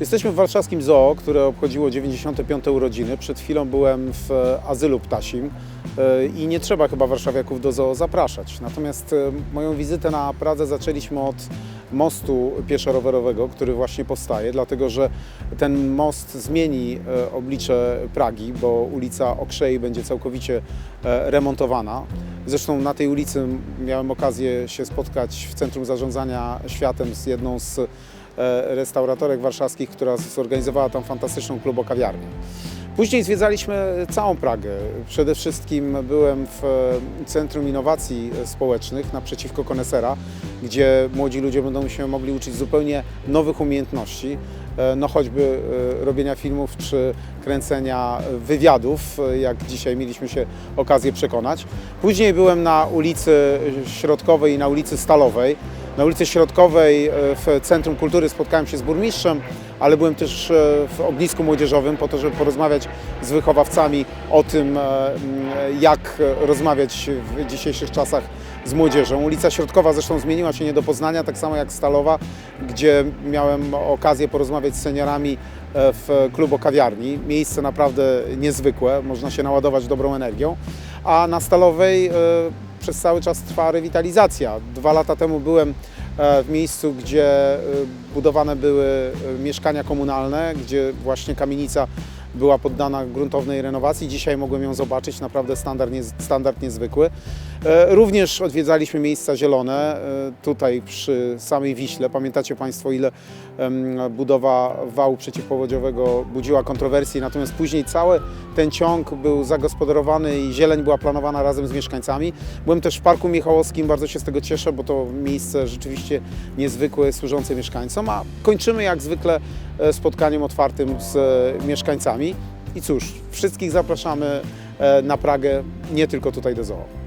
Jesteśmy w warszawskim zoo, które obchodziło 95. urodziny. Przed chwilą byłem w e, azylu ptasim e, i nie trzeba chyba warszawiaków do zoo zapraszać. Natomiast e, moją wizytę na Pradze zaczęliśmy od mostu pieszo-rowerowego, który właśnie powstaje, dlatego że ten most zmieni oblicze Pragi, bo ulica Okrzei będzie całkowicie remontowana. Zresztą na tej ulicy miałem okazję się spotkać w Centrum Zarządzania Światem z jedną z e, restauratorek warszawskich, która zorganizowała tam fantastyczną klubokawiarnię. Później zwiedzaliśmy całą Pragę. Przede wszystkim byłem w e, Centrum Innowacji Społecznych naprzeciwko Konesera, gdzie młodzi ludzie będą się mogli uczyć zupełnie nowych umiejętności, e, no choćby e, robienia filmów czy kręcenia wywiadów, e, jak dzisiaj mieliśmy się okazję przekonać. Później byłem na ulicy Środkowej i na ulicy Stalowej. Na ulicy Środkowej e, w Centrum Kultury spotkałem się z burmistrzem, ale byłem też e, w ognisku młodzieżowym po to, żeby porozmawiać z wychowawcami o tym, e, jak rozmawiać w dzisiejszych czasach z młodzieżą. Ulica Środkowa zresztą zmieniła się nie do poznania, tak samo jak Stalowa, gdzie miałem okazję porozmawiać z seniorami e, w klubu kawiarni. Miejsce naprawdę niezwykłe, można się naładować dobrą energią. A na Stalowej przez cały czas trwa rewitalizacja. Dwa lata temu byłem w miejscu, gdzie e, budowane były e, mieszkania komunalne, gdzie właśnie kamienica była poddana gruntownej renowacji. Dzisiaj mogłem ją zobaczyć, naprawdę standard, standard niezwykły. E, Również odwiedzaliśmy miejsca zielone, e, tutaj przy samej Wiśle. Pamiętacie Państwo, ile budowa wału przeciwpowodziowego budziła kontrowersji, natomiast później cały ten ciąg był zagospodarowany i zieleń była planowana razem z mieszkańcami. Byłem też w Parku Michałowskim, bardzo się z tego cieszę, bo to miejsce rzeczywiście niezwykłe, służące mieszkańcom, a kończymy jak zwykle e, spotkaniem otwartym z mieszkańcami. I cóż, wszystkich zapraszamy na Pragę, nie tylko tutaj do zoo.